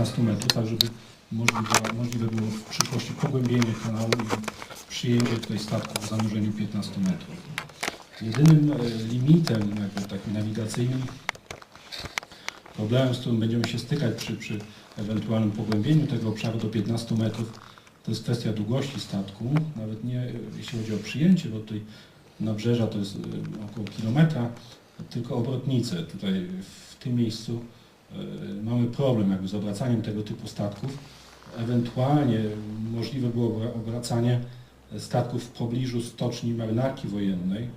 15 metrów, tak żeby możliwe, możliwe było w przyszłości pogłębienie kanału i przyjęcie tutaj statków w zanurzeniu 15 metrów. Jedynym e, limitem jakby takim nawigacyjnym, problemem, z którym będziemy się stykać przy, przy ewentualnym pogłębieniu tego obszaru do 15 metrów, to jest kwestia długości statku, nawet nie e, jeśli chodzi o przyjęcie, bo tutaj nabrzeża to jest e, około kilometra, tylko obrotnice. Tutaj w tym miejscu mamy problem jakby z obracaniem tego typu statków. Ewentualnie możliwe było obra- obracanie statków w pobliżu stoczni marynarki wojennej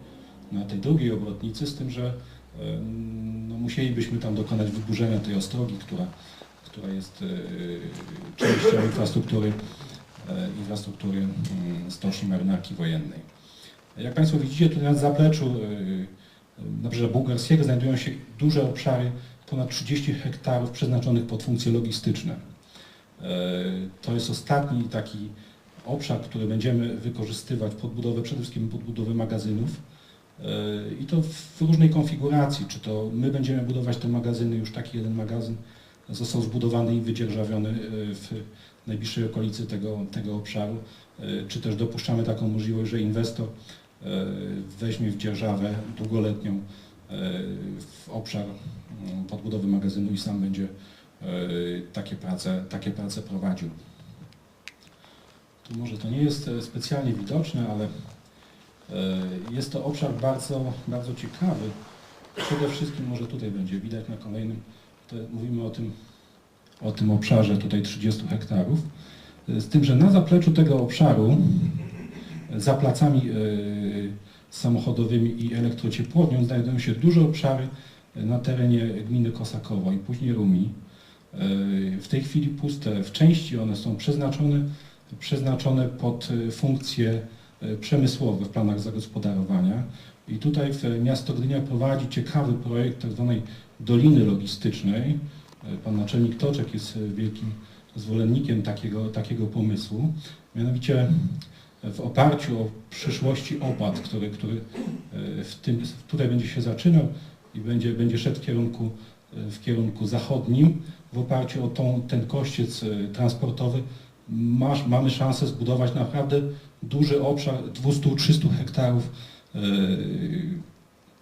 na tej drugiej obrotnicy, z tym, że e, no, musielibyśmy tam dokonać wyburzenia tej ostrogi, która, która jest e, częścią infrastruktury, e, infrastruktury stoczni marynarki wojennej. Jak Państwo widzicie, tutaj na zapleczu e, Nabrzeża Bułgarskiego znajdują się duże obszary, ponad 30 hektarów przeznaczonych pod funkcje logistyczne. E, To jest ostatni taki obszar, który będziemy wykorzystywać pod budowę, przede wszystkim pod budowę magazynów. E, I to w różnej konfiguracji, czy to my będziemy budować te magazyny, już taki jeden magazyn został zbudowany i wydzierżawiony e, w najbliższej okolicy tego, tego obszaru, czy też dopuszczamy taką możliwość, że inwestor weźmie w dzierżawę długoletnią w obszar mm, podbudowy magazynu i sam będzie e, takie prace, takie prace prowadził. Tu może to nie jest e, specjalnie widoczne, ale e, jest to obszar bardzo, bardzo ciekawy. Przede wszystkim może tutaj będzie widać na kolejnym, mówimy o tym, o tym obszarze tutaj 30 hektarów. Z tym, że na zapleczu tego obszaru za placami samochodowymi i elektrociepłownią znajdują się duże obszary na terenie gminy Kosakowo i później Rumi. E, W tej chwili puste, w części one są przeznaczone, przeznaczone pod e, funkcje e, przemysłowe w planach zagospodarowania. I tutaj miasto Gdynia prowadzi ciekawy projekt tzw. Doliny Logistycznej. E, Pan naczelnik Toczek jest e, wielkim zwolennikiem takiego, takiego pomysłu. Mianowicie w oparciu o przyszłości opad, który, który e, w tym, tutaj będzie się zaczynał i będzie, będzie szedł w kierunku, e, w kierunku zachodnim, w oparciu o tą, ten kościec e, transportowy masz, mamy szansę zbudować naprawdę duży obszar 200-300 hektarów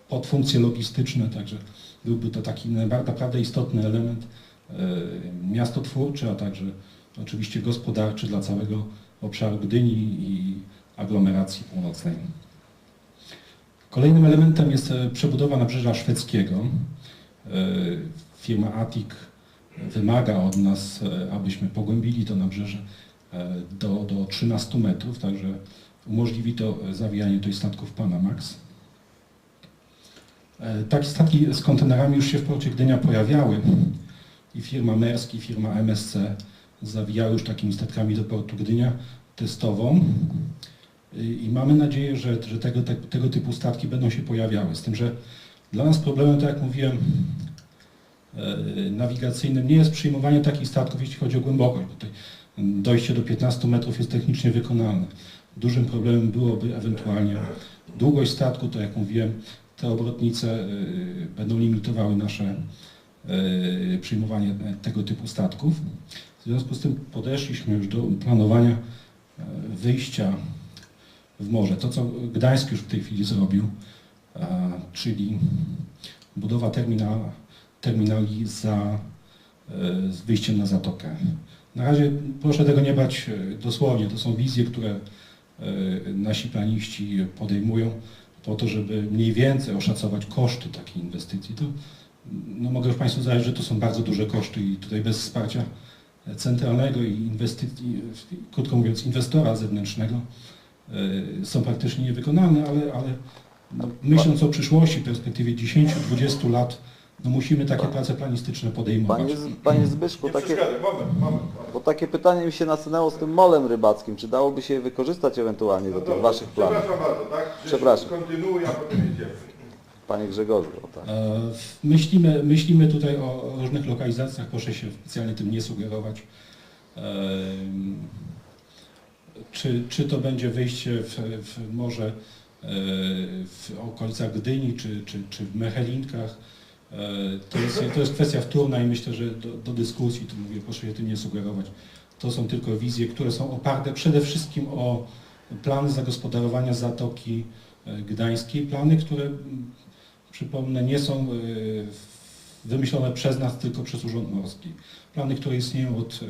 pod funkcje logistyczne, także byłby to taki naprawdę istotny element miastotwórczy, a także oczywiście gospodarczy dla całego obszaru Gdyni i aglomeracji północnej. Kolejnym elementem jest e, przebudowa nabrzeża szwedzkiego. E, Firma ATIC wymaga od nas, e, abyśmy pogłębili to nabrzeże do, do 13 metrów, także umożliwi to zawijanie tutaj statków Panamax. Takie statki z kontenerami już się w porcie Gdynia pojawiały i firma Maersk i firma MSC zawijały już takimi statkami do portu Gdynia testową I- mamy nadzieję, że, że tego, te, tego typu statki będą się pojawiały. Z tym, że dla nas problemem, tak jak mówiłem, e, nawigacyjnym nie jest przyjmowanie takich statków, jeśli chodzi o głębokość. Bo tutaj dojście do 15 metrów jest technicznie wykonalne. Dużym problemem byłoby ewentualnie długość statku, to jak mówiłem, te obrotnice e, będą limitowały nasze e, przyjmowanie tego typu statków. W związku z tym podeszliśmy już do planowania e, wyjścia w morze. To, co Gdańsk już w tej chwili zrobił, e, czyli budowa terminala, terminali za, e, z wyjściem na zatokę. Na razie proszę tego nie brać e, dosłownie. To są wizje, które nasi planiści podejmują po to, żeby mniej więcej oszacować koszty takiej inwestycji. To, no mogę już Państwu zająć, że to są bardzo duże koszty i tutaj bez wsparcia centralnego i inwestycji, krótko mówiąc, inwestora zewnętrznego e, są praktycznie niewykonalne, ale, ale no, myśląc o przyszłości, perspektywie 10-20 lat, no musimy takie prace planistyczne podejmować. Panie, Z- panie Zbyszku, Nie takie, przeszkadzaj, moment, moment. bo takie pytanie mi się nasunęło z tym molem rybackim. Czy dałoby się je wykorzystać ewentualnie do No tych dobrze, waszych planów? Przepraszam bardzo, tak? Przepraszam. Kontynuuj, a potem idziemy. Panie Grzegorzu, tak. E, Myślimy, myślimy tutaj o różnych lokalizacjach, proszę się specjalnie tym nie sugerować. E, Czy, czy to będzie wyjście w, w morze e, w okolicach Gdyni, czy, czy, czy w Mechelinkach. To jest, to jest kwestia wtórna i myślę, że do, do dyskusji, tu mówię, proszę się tym nie sugerować. To są tylko wizje, które są oparte przede wszystkim o plany zagospodarowania Zatoki Gdańskiej. Plany, które, przypomnę, nie są e, wymyślone przez nas, tylko przez Urząd Morski. Plany, które istnieją od e,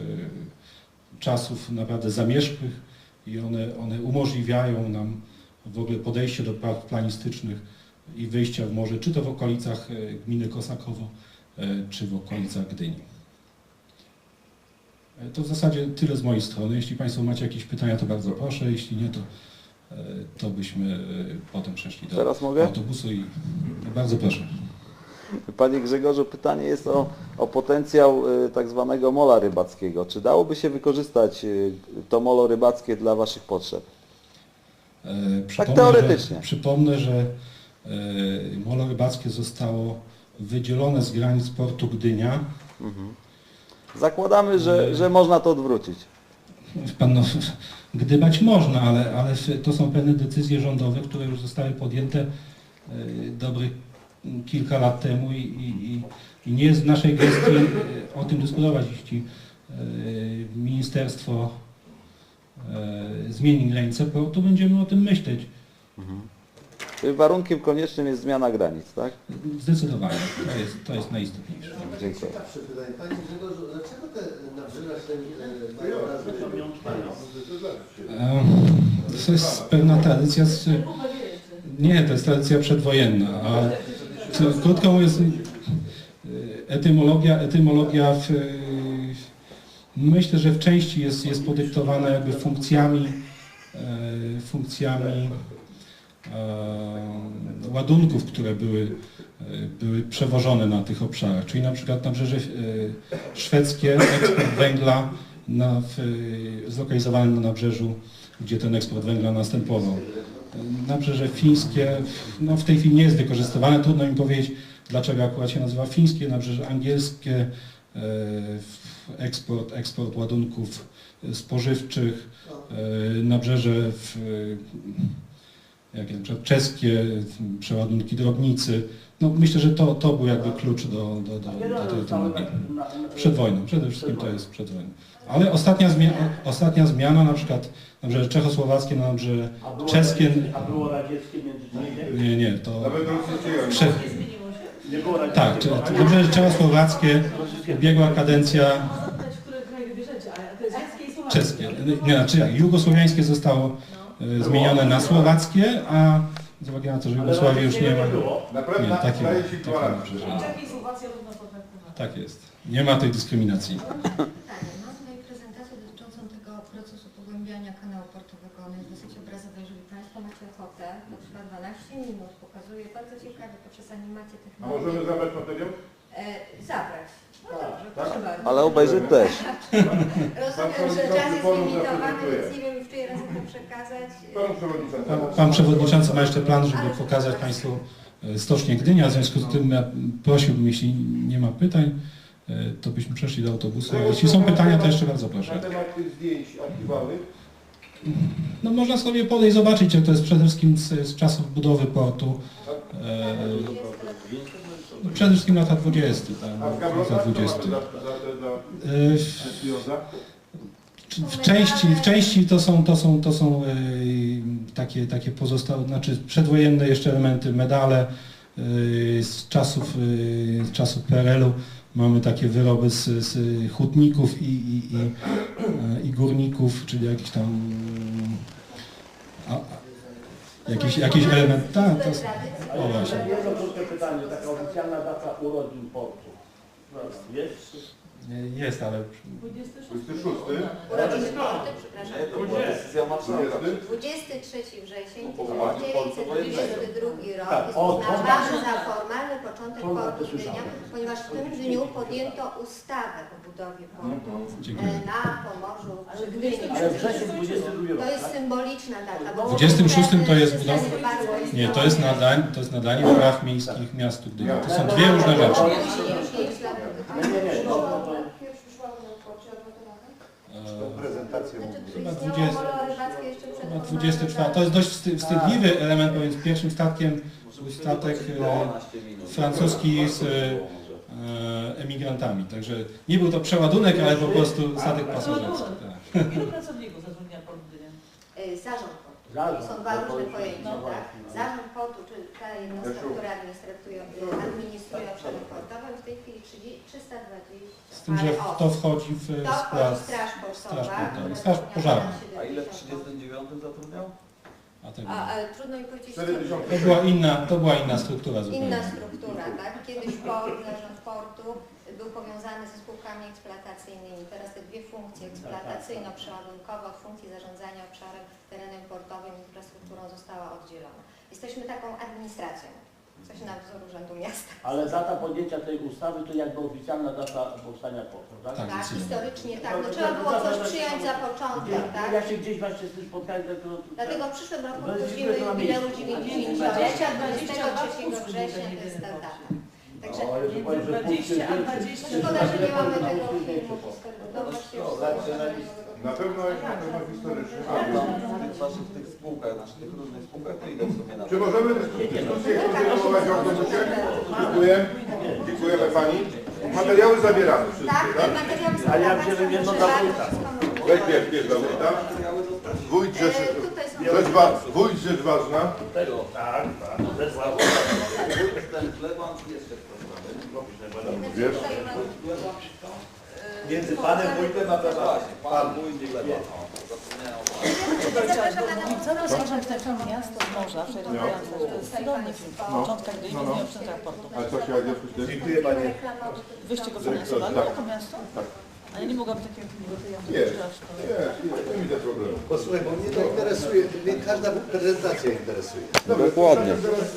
czasów naprawdę zamierzchłych i one, one umożliwiają nam w ogóle podejście do planistycznych i wyjścia w morze, czy to w okolicach e, gminy Kosakowo, czy w okolicach Gdyni. To w zasadzie tyle z mojej strony. Jeśli Państwo macie jakieś pytania, to bardzo proszę. Jeśli nie, to, to byśmy e, potem przeszli do Teraz mogę? autobusu i bardzo proszę. Panie Grzegorzu, pytanie jest o, o potencjał y, tak zwanego mola rybackiego. Czy dałoby się wykorzystać to molo rybackie dla Waszych potrzeb? E, przypomnę, teoretycznie. Że, przypomnę, że e, molo rybackie zostało wydzielone z granic portu Gdynia. Zakładamy, że, że można to odwrócić. Pan, no, gdybać można, ale, ale to są pewne decyzje rządowe, które już zostały podjęte e, dobrych kilka lat temu i, i, i- nie jest w naszej gestii e, o tym dyskutować. Jeśli e, ministerstwo zmieni granicę portu, będziemy o tym myśleć. Czyli Warunkiem koniecznym jest zmiana granic, tak? Zdecydowanie. To jest, to jest najistotniejsze. Dziękuję. Ciekawsze pytanie. Panie Grzegorzu, dlaczego te te e, mają nazwy E, To jest pewna tradycja z, Nie, to jest tradycja przedwojenna, a krótko mówiąc, y, etymologia, etymologia w, y, myślę, że w części jest, jest podyktowana jakby funkcjami, e, funkcjami e, ładunków, które były, e, były przewożone na tych obszarach, czyli na przykład nabrzeże e, szwedzkie, eksport węgla na, w, zlokalizowany na nabrzeżu, gdzie ten eksport węgla następował. Nabrzeże fińskie, no w tej chwili nie jest wykorzystywane, trudno mi powiedzieć, dlaczego akurat się nazywa fińskie, nabrzeże angielskie, e, eksport, eksport ładunków spożywczych, e, nabrzeże w, jak na przykład czeskie, przeładunki drobnicy. No myślę, że to, to był jakby klucz do, do, do, do tej etymologii. Przed wojną, przede wszystkim to jest przed wojną. Ale ostatnia, zmia ostatnia zmiana, na przykład nabrzeże czechosłowackie, nabrzeże A było czeskie, A było radzieckie międzyczasie? nie, nie, to prze, Nie było radzieckie. tak, cze- nabrzeże czechosłowackie, ubiegła kadencja czeskie nie, znaczy jak, jugosłowiańskie zostało e, zmienione na słowackie, a z uwagi na to, że Jugosławii już nie ma. Naprawdę nie, takie, daje dwa razy. Tak jest. Nie ma tej dyskryminacji. Pytanie. Mam tutaj prezentację dotyczącą tego procesu pogłębiania kanału portowego. Ona jest dosyć obrazowa. Jeżeli Państwo macie ochotę, to trwa 12 minut. Pokazuje bardzo ciekawie poprzez animację A technologii. możemy zabrać materiał? E, zabrać. No dobrze, proszę bardzo. Ale obejrzeć też. Rozumiem, że czas jest limitowany, więc nie wiem, to przekazać. Panu przewodniczącemu. Pan, pan przewodniczący ma jeszcze plan, żeby pokazać Państwu e, Stocznię Gdynia, w związku z tym ja prosiłbym, jeśli nie ma pytań, e, to byśmy przeszli do autobusu. A jeśli są pytania, to jeszcze bardzo Na proszę. temat tych zdjęć archiwalnych. No można sobie podejść, zobaczyć, jak to jest przede wszystkim z, z czasów budowy portu. E, no przede wszystkim lata 20, tak, lata gablotach co 20. mamy za, za, te- za E, w- części, w części to są, to są, to są e, takie, takie pozostałe, znaczy przedwojenne jeszcze elementy, medale e, z czasów, e, z czasów PRL-u. Mamy takie wyroby z, z hutników i, i, i, i górników, czyli jakiś tam a, jakiś, jakiś element. Tak, to jest, o właśnie. Jedno krótkie pytanie, taka oficjalna data urodzin portu. Jest, ale 26. 26. Urodziny portu, przepraszam. To była decyzja marszałka. 23 wrzesień Powołanie portu 1922 rok Tak, jest o, uznawany za formalny początek To portu to. Gdynia, ponieważ w tym dniu podjęto ustawę o budowie portu Dziękuję. e, na Pomorzu przy Gdyni. Ale wrzesień 22 rok, To jest tak? symboliczna data. bo 26 to jest system budowa- nie, to jest nadanie, to jest nadanie praw miejskich miastu Gdynia. To są dwie różne rzeczy. Nie, E, czy Chyba istniało 20 molo rybackie jeszcze przed Chyba formalnym 24. To jest dość wsty- wstydliwy element, bo więc pierwszym statkiem był statek e, 12 minut. francuski z, e, emigrantami. Także nie był to przeładunek, ale po prostu statek pasażerski. Tak. Ilu pracowników zatrudnia Port Gdynia? Zarząd. Zarząd, Są dwa no różne pojęcia, no tak? no. Zarząd portu, czyli ta jednostka, która administruje, administruje obszarem portowym, w tej chwili 30, 320 Z tym, że w to wchodzi w To skład. Straż Portowa, Straż Portowa, Straż Pożarna. A ile w 70 39 zatrudniał? A tego. A, ale trudno mi powiedzieć, 4000. To była inna, to była inna struktura zupełnie. inna struktura, tak? Kiedyś port, zarząd portu był powiązany ze spółkami eksploatacyjnymi. Teraz te dwie funkcje eksploatacyjno-przeładunkowe od funkcji zarządzania obszarem, terenem portowym, infrastrukturą została oddzielona. Jesteśmy taką administracją, coś na wzór Urzędu Miasta. Ale data podjęcia tej ustawy to jakby oficjalna data powstania portu, tak? Tak. Tak, historycznie tak. No, trzeba było coś przyjąć za początek, tak? Ja się gdzieś właśnie z tym spotkałem, tak to... Dlatego w przyszłym roku No, obchodzimy dziękuję za jubileusz miejsce. 90-lecia, 20, 23 września to jest ta data. Także O, Jezu, powiem, że punkty 20 a zdjęcie. 20. szkoda, że nie mamy tego filmu po- historycznego. Właśnie Na pewno jest na pewno historyczny. A tam w tych waszych tych spółkach, znaczy tych różnych spółkach, to ile w sumie na Czy możemy dyskusję kontynuować w autobusie? Dziękuję. Dziękujemy Pani. Materiały zabieramy Tak, wszystkie, tak? materiały są A ja wziąłem jedno dla wójta. Weź, bierz, bierz dla wójta. Wójt rzecz, E, rzecz, wa, wójt rzecz ważna. Tego, tak, tak. Zesłał. Ten chlebam i jeszcze ktoś Wiesz? Między panem wójtem a właśnie, pan wójt i pana Co rozważam ten miasto z morza, przerywające, to jest cudowny film. No. No, no. w centrach portu. Ale co się dzieje z tym? Dziękuję panie. Wyście go finansowali, tak. to miasto? Tak. A ja nie mogłam takiego filmu, to ja jest, jest, nie widzę problemu. Posłuchaj, bo mnie to interesuje, mnie każda prezentacja interesuje. Dobra, Dokładnie. Teraz